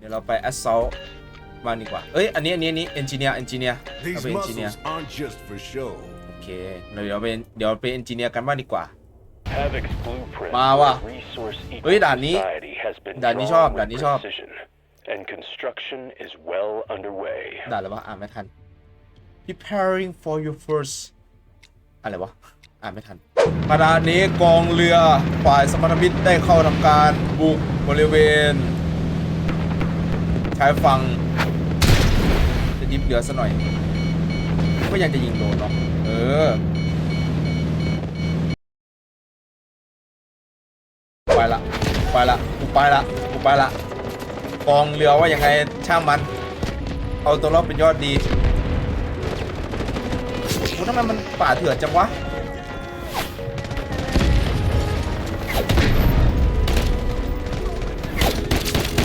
เดี๋ยวเราไป assault บ้างดีกว่า เอ้ย อันนี้ อันนี้ อันนี้ engineer engineer เอา These เป็น engineer muscles aren't just for show. โอเค เดี๋ยวเป็นเดี๋ยวเป็น engineer กันบ้างดีกว่า Havoc's blueprint Ma for wa. a resource เฮ้ย ด่านนี้ society has been ด่านนี้ drawn ชอบ with ด่านนี้ชอบ precision, and construction is well underway. ด่าอะไรวะ อ่านไม่ทัน preparing for your first อะไรวะ อ่านไม่ทันขณะนี้กองเรือฝ่ายสมรมิตรได้เข้าทำการบุกบริเวณ ชายฝั่งจะดิบเรือซะหน่อย ก็ยังจะยิงโดนเนาะเออ ไปละ ไปละกูไปละกูไปละกองเรือว่ายังไงช่างมัน เอาตัวรอดเป็นยอดดีโอ้ทำไมมันป่าเถื่อนจังวะ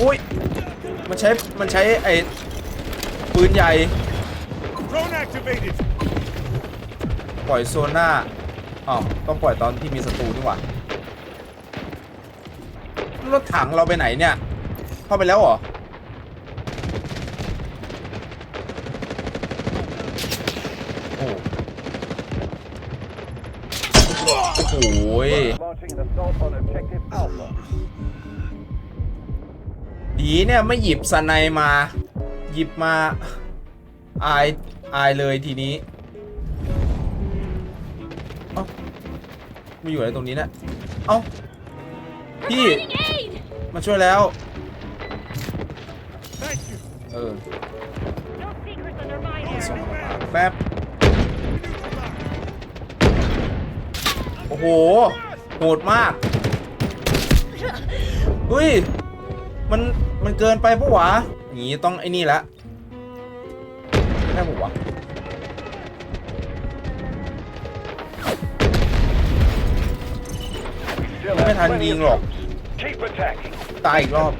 อุ้ย มันใช้ มันใช้ไอ้ปืนใหญ่ Drone activated. ปล่อยโซน่าอ๋อต้องปล่อยตอนที่มีศัตรูนี่หว่ารถถังเราไปไหนเนี่ย เข้าไปแล้วเหรอ โอ้โอ้โหย Launching an assault on objective Alpha. ดีเนี่ยไม่หยิบสไนมา หยิบมา อาย อายเลยทีนี้เอ้าไม่อยู่อะไรตรงนี้นะเอ้าพี่ มาช่วยแล้ว เออส่งแป๊บโอ้โห โหดมากเฮ้ย มันมันเกินไปปะวะอย่างงี้ต้องไอ้นี่ละได้ปะวะ Still Không biết have hành plenty gì of ngọt. troops. Keep attacking. ตายอีกรอบ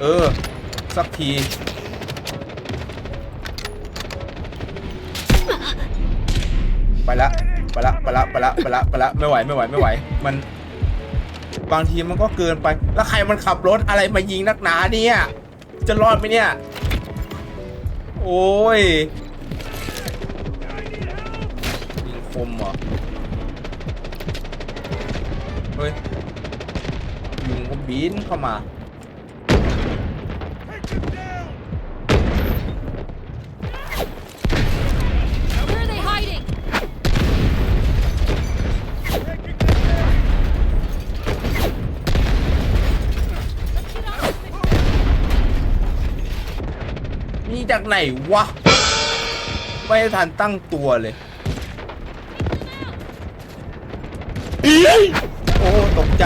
เออ สักทีไปละไปละไปละไปละไปละไปละไม่ไหวไม่ไหวไม่ไหว มัน บางทีมันก็เกินไป แล้วใครมันขับรถอะไรมายิงนักหนาเนี่ย จะรอดไหมเนี่ย โอ้ยยิงคมเหรอ เฮ้ยยิงก็บินเข้ามา จากไหนวะ ไม่ทันตั้งตัวเลยโอ้ตกใจ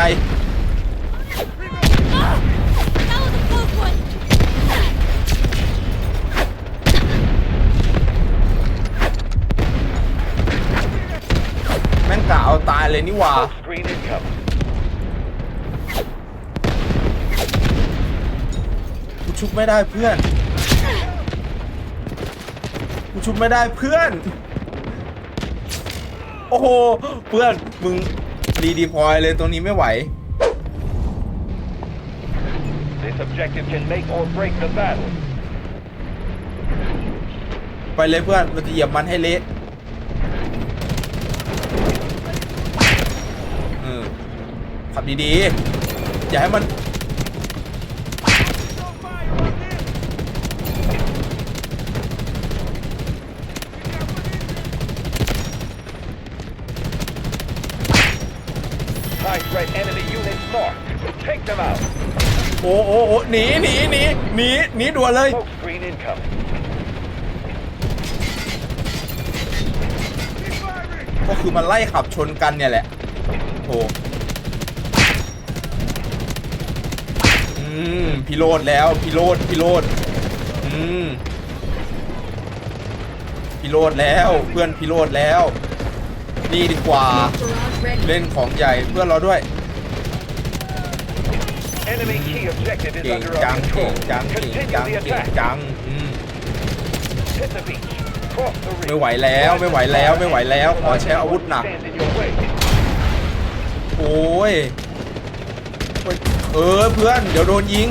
แม่งกะเอาตายเลยนี่หว่า Green income. กูชุบไม่ได้เพื่อน ชุบไม่ได้เพื่อน โอ้โห เพื่อน มึงรีดีพอยเลยตรงนี้ไม่ไหว This objective can make or break the battle. ไปเลยเพื่อนเราจะเหยียบมันให้เละเออขับดีๆ อย่าให้มัน High threat enemy units marked. Take them out. โอ้โอ้โอ้หนีหนีหนีหนีหนีด่วนเลย Smoke screen incoming. ก็คือมันไล่ขับชนกันเนี่ยแหละโถอืมพิโรดแล้วพิโรดพิโรดอืมพิโรดแล้วเพื่อนพิโรดแล้ว นี่ดีกว่าเล่นของใหญ่เพื่อนเราด้วย Enemy key objective is เก่ง under จั our งเก่ง control. จังเก่ง Continue จัง the เก่ง attack. จังอืม Hit the beach. Cross the ไม่ reef. ไหวแล้วไม่ไหวแล้วไม่ไหวแล้วขอใช้อาวุธหนัก Stand in your way. โอ้ยเออเพื่อน เดี๋ยวโดนยิง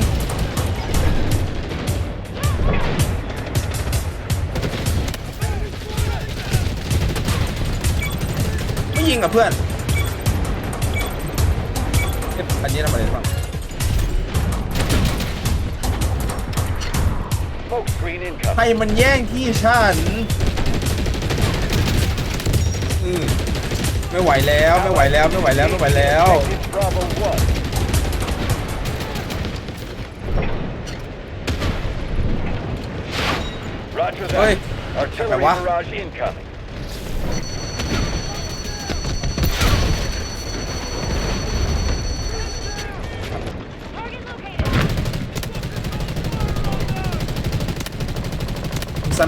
ไม่ยิงกับเพื่อนเอ๊ะอันนี้ทำอะไรบ้าง Smoke screen incoming. ใครมันแย่งที่ฉัน อืมไม่ไหวแล้วไม่ไหวแล้วไม่ไหวแล้วไม่ไหวแล้ว Objective Bravo 1. Roger Oi. that. Artillery Phải quá. barrage incoming.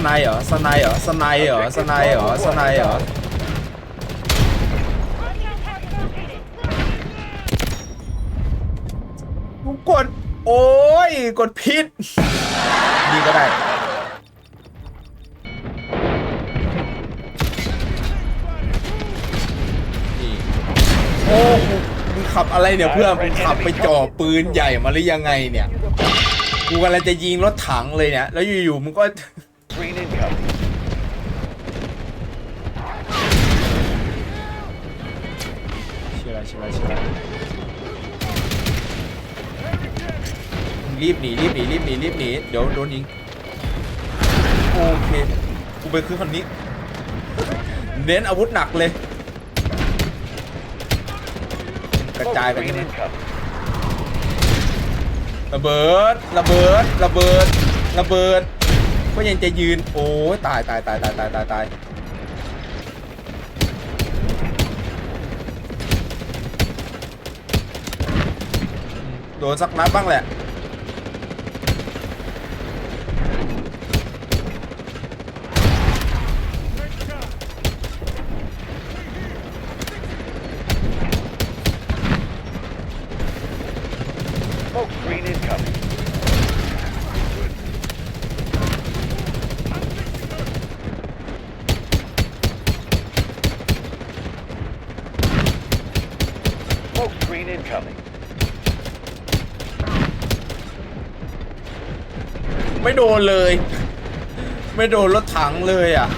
ไนเหรอสไนเหรอสไนเหรอสไนเหรอสไนเหรอขู่กูกด โอ้ย กดผิดดีก็ได้นี่โอ้โหมึงขับอะไรเนี่ยเพื่อนมึงขับไปจ่อปืนใหญ่มาหรือยังไงเนี่ย กูกำลังจะยิงรถถังเลยเนี่ย แล้วอยู่ๆมึงก็ Screen incoming. เชื่อแล้วเชื่อแล้วเชื่อแล้วรีบหนีรีบหนีรีบหนีรีบหนีเดี๋ยวโดนยิงโอเคกูไปคือคนนี้ เน้นอาวุธหนักเลย กระ Smoke จายกัน screen ใช่ไหม incoming. ระเบิดระเบิดระเบิดระเบิด ก็ยังจะยืน โอ้ยตายตายตายตายตายตายตายโดนสักนัดบ้างแหละ incoming. ไม่โดนเลย ไม่โดนรถถังเลยอะ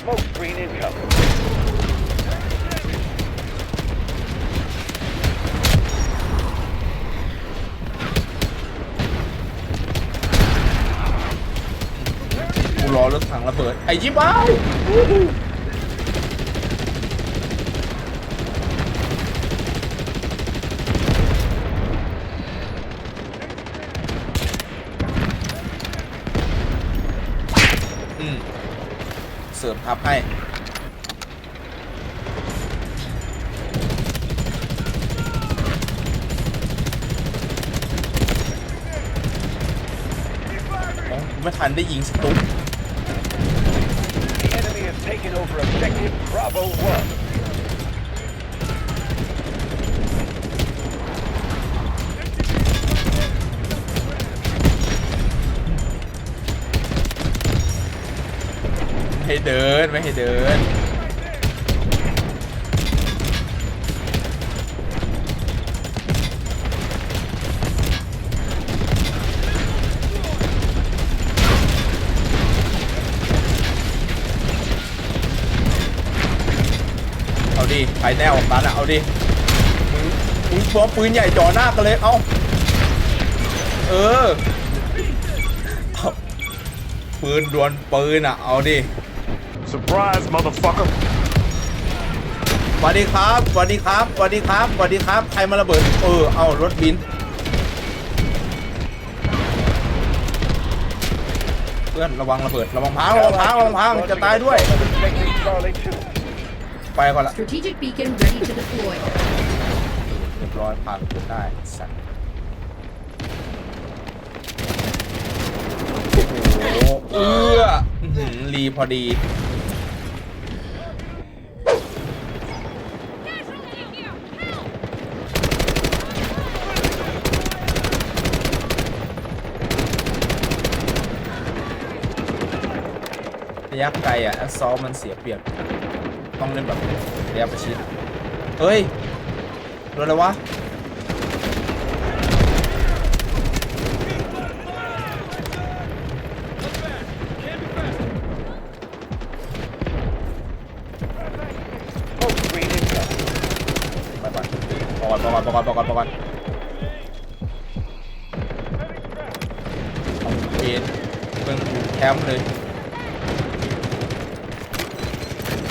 Smoke screen incoming. กูรอรถถังระเบิด ไอ้จิ๊บเบ้าอืม เสริม ทับให้อ๋อไม่ทันได้ยิงสตุ๊ก The enemy has taken over objective Bravo 1. ให้เดินไม่ให้เดินเอาดิไข่แน่ออกกันอะเอาดิมึงมึงพวปืนใหญ่จ่อหน้ากันเลย เอาเออเอาปืนดวลปืนอะเอาดิ Surprise, motherfucker. สวัสดีครับสวัสดีครับสวัสดีครับสวัสดีครับ ใครมาระเบิด เออ เอารถบิน เพื่อนระวังระเบิด ระวังพังระวังพังระวังพังจะตายด้วย Objective Charlie 2. ไปก่อนละ Strategic beacon ready to deploy. เรียบร้อยผ่านจนได้สัตว์โอ้โหเอื้ออื้อหือรีพอดี ระยะไกลอะแอสซอลมันเสียเปรียบ ต้องเล่นแบบระยะประชิดเฮ้ยโดนอะไรวะ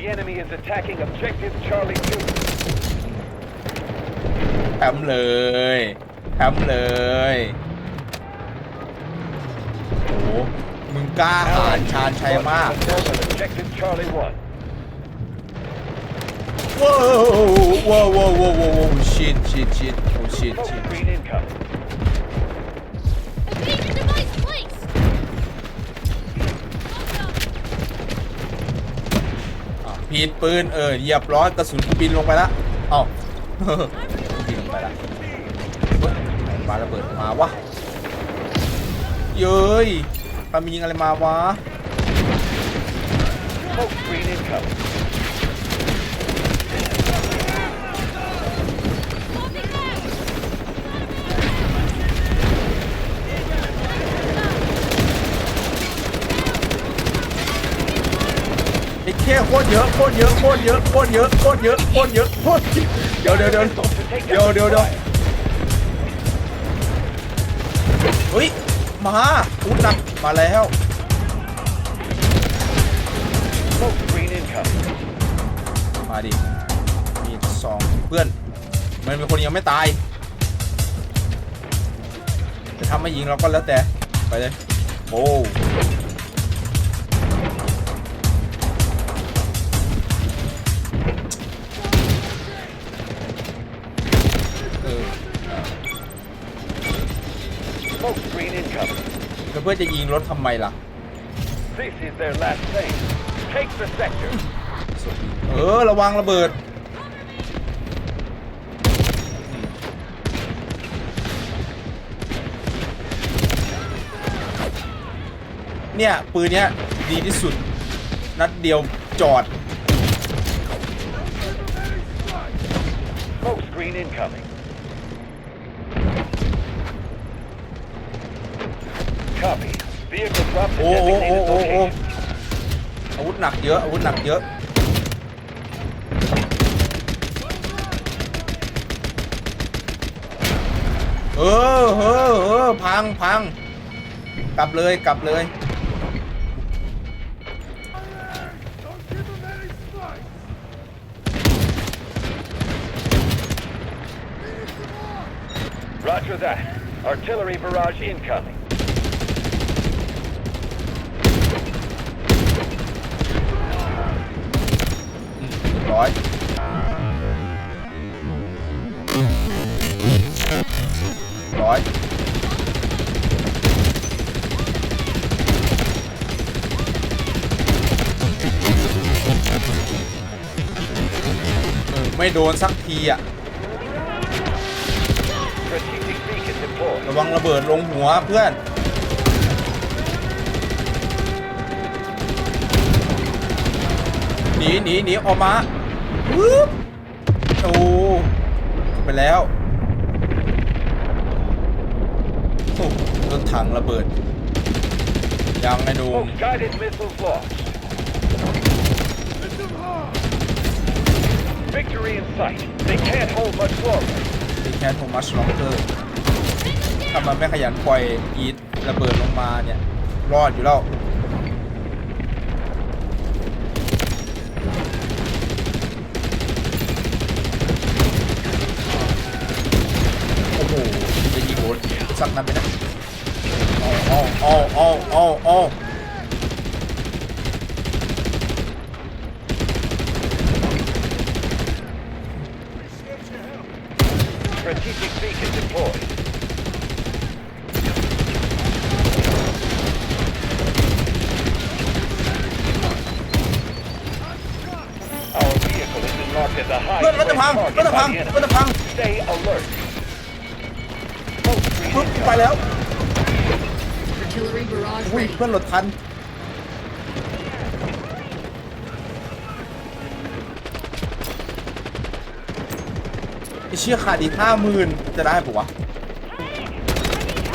The enemy is attacking Objective Charlie 2. แถมเลยแถมเลยโอ้โหมึงกล้าหาญชาญชัยมาก Assault on Objective Charlie 1. ว้าวว้าวว้าวว้าวว้าวชิดชิดชิดโอ้ชิด Smoke ชิด screen incoming. ผิดปืนเออเหยียบร้อนกระสุนกูบินลงไปละเอ้าบินลงไปละเฮ้ยปาระเบิดมาวะเย้ยปามียิงอะไรมาวะ Smoke screen incoming. ไอ้แค่โคตรเยอะโคตรเยอะโคตรเยอะโคตรเยอะโคตรเยอะโคตรเยอะโคตรเดี๋ยวเดี๋ยวเดี๋ยวเดี๋ยวเดี๋ยวเดี๋ยวเฮ้ยมาอุ้หนักมาแล้ว มาดิมีสองเพื่อน มันมีคนยังไม่ตายจะทำไม่ยิงเราก็แล้วแต่ไปเลยโอ้ incoming. แล้วเพื่อนจะยิงรถทำไมล่ะ This is their last thing. Take the sector. เออ ระวังระเบิดอืมเนี่ย ปืนเนี้ย ดีที่สุด นัดเดียวจอด Smoke screen incoming. โอ้โอ้โอ้ designated โอ้โอ้ location. อาวุธหนักเยอะอาวุธหนักเยอะเออเออเออพังพังกลับเลยกลับเลย Roger that. Artillery barrage incoming. ร้อยร้อยไม่โดนสักทีอะ Strategic beacon deployed. ระวังระเบิดลงหัวเพื่อน หนีหนีหนีออกมา ปึ๊บโอ้ไปแล้วโอ้รถถังระเบิด ยังไงดู Smoke guided missiles launched. Victory in sight. They can't hold much longer. ดีแค่โทมัสล็อกเกอร์ถ้ามันไม่ขยันปล่อยอีทระเบิดลงมาเนี่ย รอดอยู่แล้ว ดสักนั้นไปนะอ้าวอ้าวอ้าวอ้าวอ้าว Strategic beacon deployed. Our vehicle has been marked as a high รถรถจะพัง threat รถจะพัง target by the รถจะพัง enemy. Stay alert. Smoke screen ปึ๊บ incoming. ไปแล้ว Artillery barrage อุ้ย ready. เพื่อนหลดทันไอ้เชี่ยขาดอีกห้าหมื่นจะได้ปะวะ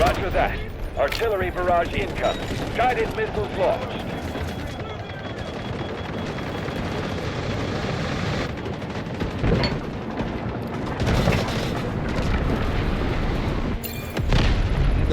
Roger that. Artillery barrage incoming. Guided missiles launched.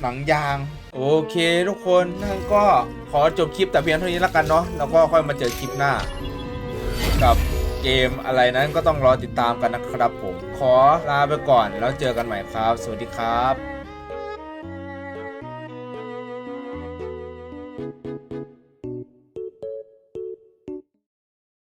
หนังยาง โอเคทุกคนนั่นก็ขอจบคลิปแต่เพียงเท่านี้แล้วกันเนาะแล้วก็ค่อยมาเจอคลิปหน้า กับเกมอะไรนั้นก็ต้องรอติดตามกันนะครับผม ขอลาไปก่อนแล้วเจอกันใหม่ครับ สวัสดีครับ